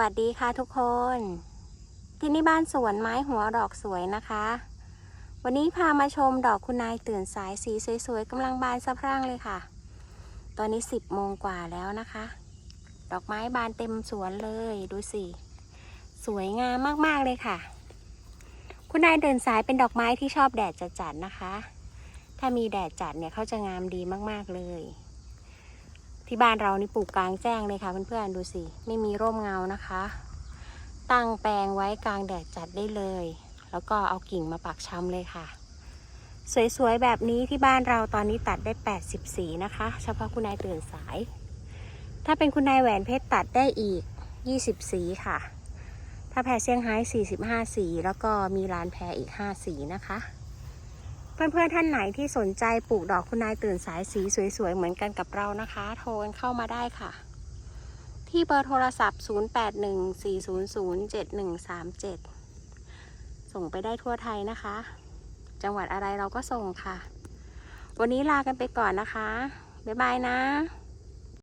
วัสดีค่ะทุกคน ที่นี่บ้านสวนไม้หัวดอกสวยนะคะ วันนี้พามาชมดอกคุณนายตื่นสายสีสวยๆกำลังบานสะพรั่งเลยค่ะ ตอนนี้10โมงกว่าแล้วนะคะ ดอกไม้บานเต็มสวนเลยดูสิ สวยงามมากๆเลยค่ะ คุณนายเดินสายเป็นดอกไม้ที่ชอบแดดจัดๆนะคะ ถ้ามีแดดจัดเนี่ยเขาจะงามดีมากๆเลย ที่บ้านเรานี่ปลูกกลางแจ้งเลยค่ะเพื่อนๆดูสิ ไม่มีร่มเงานะคะ ตั้งแปลงไว้กลางแดดจัดได้เลย แล้วก็เอากิ่งมาปักช้ำเลยค่ะ สวยๆแบบนี้ที่บ้านเราตอนนี้ตัดได้ 80สีนะคะ เฉพาะคุณนายตื่นสาย ถ้าเป็นคุณนายแหวนเพชรตัดได้อีก 20 สีค่ะ ถ้าแพรเซี่ยงไฮ้45 สี แล้วก็มีลานแพรอีก 5 สีนะคะ เพื่อนๆท่านไหนที่สนใจปลูกดอกคุณนายตื่นสายสีสวยๆ เหมือนกันกับเรานะคะ โทรกันเข้ามาได้ค่ะ ที่เบอร์โทรศัพท์ 0814007137 ส่งไปได้ทั่วไทยนะคะ จังหวัดอะไรเราก็ส่งค่ะ วันนี้ลากันไปก่อนนะคะ บ๊ายบายนะ